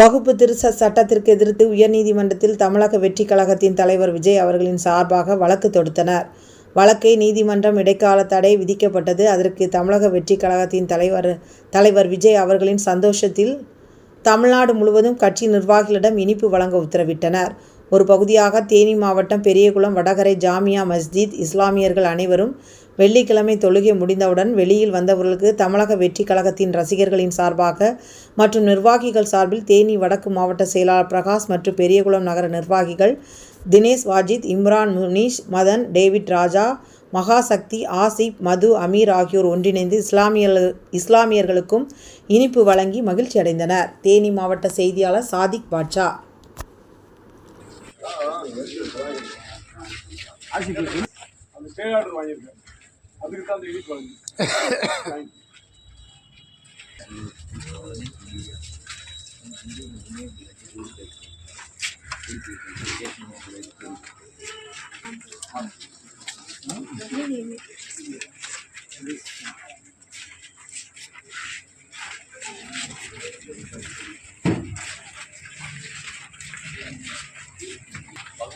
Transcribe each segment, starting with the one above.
வகுப்பு திருச சட்டத்திற்கு எதிர்த்து உயர்நீதிமன்றத்தில் தமிழக வெற்றிக் கழகத்தின் தலைவர் விஜய் அவர்களின் சார்பாக வழக்கு தொடுத்தனர். வழக்கை நீதிமன்றம் இடைக்கால தடை விதிக்கப்பட்டது. அதற்கு தமிழக வெற்றிக் கழகத்தின் தலைவர் தலைவர் விஜய் அவர்களின் சந்தோஷத்தில் தமிழ்நாடு முழுவதும் கட்சி நிர்வாகிகளிடம் இனிப்பு வழங்க உத்தரவிட்டனர். ஒரு பகுதியாக தேனி மாவட்டம் பெரியகுளம் வடகரை ஜாமியா மஸ்ஜித் இஸ்லாமியர்கள் அனைவரும் வெள்ளிக்கிழமை தொழுகை முடிந்தவுடன் வெளியில் வந்தவர்களுக்கு தமிழக வெற்றி கழகத்தின் ரசிகர்களின் சார்பாக மற்றும் நிர்வாகிகள் சார்பில் தேனி வடக்கு மாவட்ட செயலாளர் பிரகாஷ் மற்றும் பெரியகுளம் நகர நிர்வாகிகள் தினேஷ் வாஜித் இம்ரான் முனீஷ் மதன் டேவிட் ராஜா மகாசக்தி ஆசிப் மது அமீர் ஆகியோர் ஒன்றிணைந்து இஸ்லாமியர்கள் இஸ்லாமியர்களுக்கும் இனிப்பு வழங்கி மகிழ்ச்சி அடைந்தனர் தேனி மாவட்ட செய்தியாளர் சாதிக் பாட்ஷா அந்த ஸ்டே ஆர்டர் வாங்கியிருக்கேன் அதுக்கு தான் அந்த இனிப்பு வாங்கி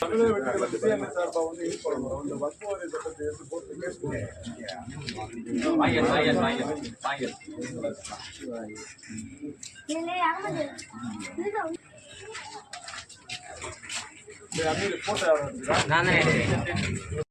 தமிழக வெற்றிகளை விஜயண்ணன் சார்பா வந்து யூஸ் வழங்குறோம் இந்த வக்பு சட்டத்தை எடுத்து போட்டு கேஸ் போடுறோம் நான்